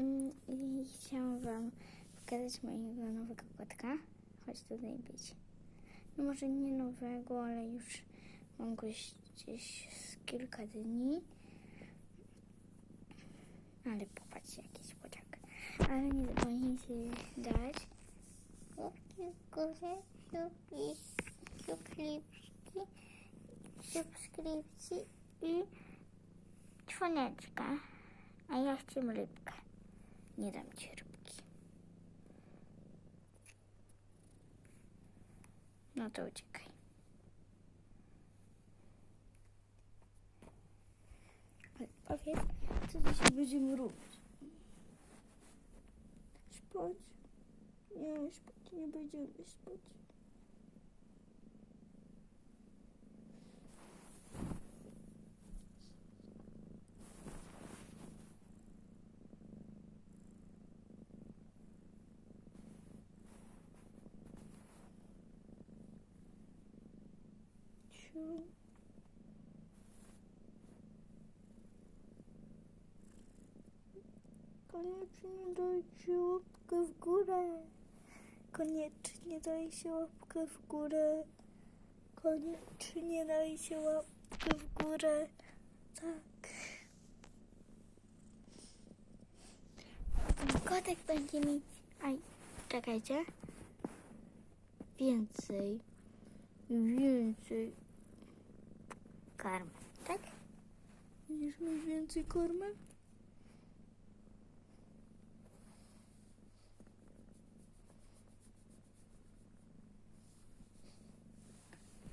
Mm, I chciałam Wam pokazać mojego nowego kotka. Chodź tutaj być. No może nie nowego, ale już mam go gdzieś z kilka dni. Ale popatrzcie, jaki słodziak. Ale nie zapomnijcie dać łapki w subskrypcji, subskrypcji i czwoneczka. A ja chcę rybkę. Ci rybki. No to uciekaj. Ale powiedz, co dzisiaj będziemy robić? Spać? Nie, spać nie będziemy spać. Ciu. Koniecznie dajcie łapkę w górę. Koniecznie dajcie łapkę w górę. Koniecznie dajcie łapkę w górę. Tak. Ten kotek będzie mieć... Aj, czekajcie. Więcej. Więcej. Karmy, tak? Będziesz mieć więcej kormy?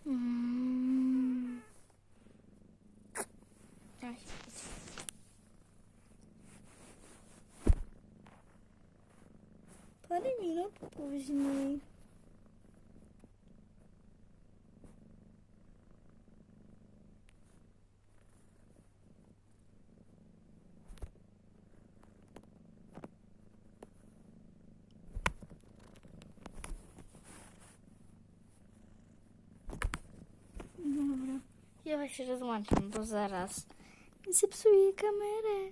Mm. Pić. Parę minut później. Ja się rozłączam, bo zaraz zepsuję kamerę.